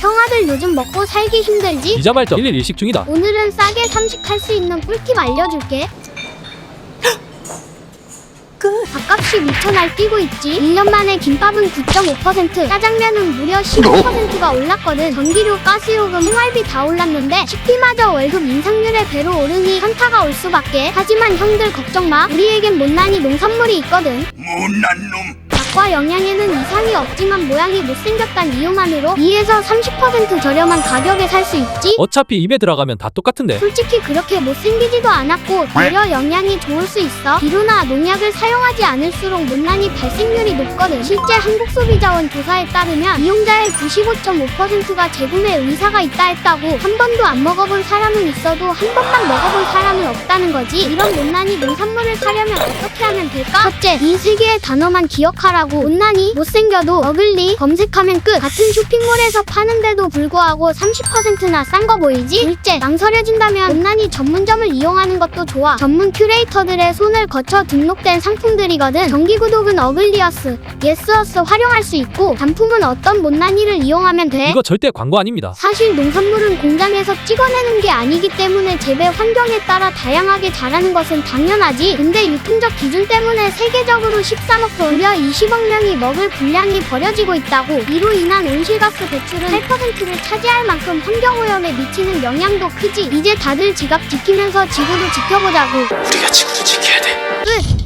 형아들 요즘 먹고 살기 힘들지? 이자 발전 1일 일식 중이다. 오늘은 싸게 삼식할 수 있는 꿀팁 알려줄게. 밥값이 미쳐 날뛰고 있지. 1년 만에 김밥은 9.5%, 짜장면은 무려 15%가 올랐거든. 전기료, 가스요금, 생활비 다 올랐는데 식비마저 월급 인상률의 배로 오르니 현타가 올 수밖에. 하지만 형들 걱정 마. 우리에겐 못난이 농산물이 있거든. 못난 놈맛 과 영양에는 이상이 없지만 모양이 못생겼단 이유만으로 2에서 30% 저렴한 가격에 살 수 있지. 어차피 입에 들어가면 다 똑같은데. 솔직히 그렇게 못생기지도 않았고 오히려 영양이 좋을 수 있어 비료나 농약을 사용하지 않을수록 못난이 발생률이 높거든 실제 한국소비자원 조사에 따르면 이용자의 95.5%가 재구매 의사가 있다 했다고 한 번도 안 먹어본 사람은 있어도 한 번만 먹어본 사람은 없다는 거지 이런 못난이 농산물을 사려면 어떻게 하면 될까? 첫째 이세 개의 단어만 기억하라 고 못난이 못생겨도 어글리 검색하면 끝 같은 쇼핑몰에서 파는데도 불구하고 30%나 싼 거 보이지? 둘째 망설여진다면 못난이 전문점을 이용하는 것도 좋아 전문 큐레이터들의 손을 거쳐 등록된 상품들이거든 정기구독은 어글리어스 예스어스 활용할 수 있고 단품은 어떤 못난이를 이용하면 돼 이거 절대 광고 아닙니다. 사실 농산물은 공장에서 찍어내는 게 아니기 때문에 재배 환경에 따라 다양하게 자라는 것은 당연하지. 근데 유통적 기준 때문에 세계적으로 13억 톤, 무려 20억 명이 먹을 분량이 버려지고 있다고. 이로 인한 온실가스 배출은 8%를 차지할 만큼 환경오염에 미치는 영향도 크지. 이제 다들 지갑 지키면서 지구도 지켜보자고. 우리가 지구도 지켜야 돼 끝!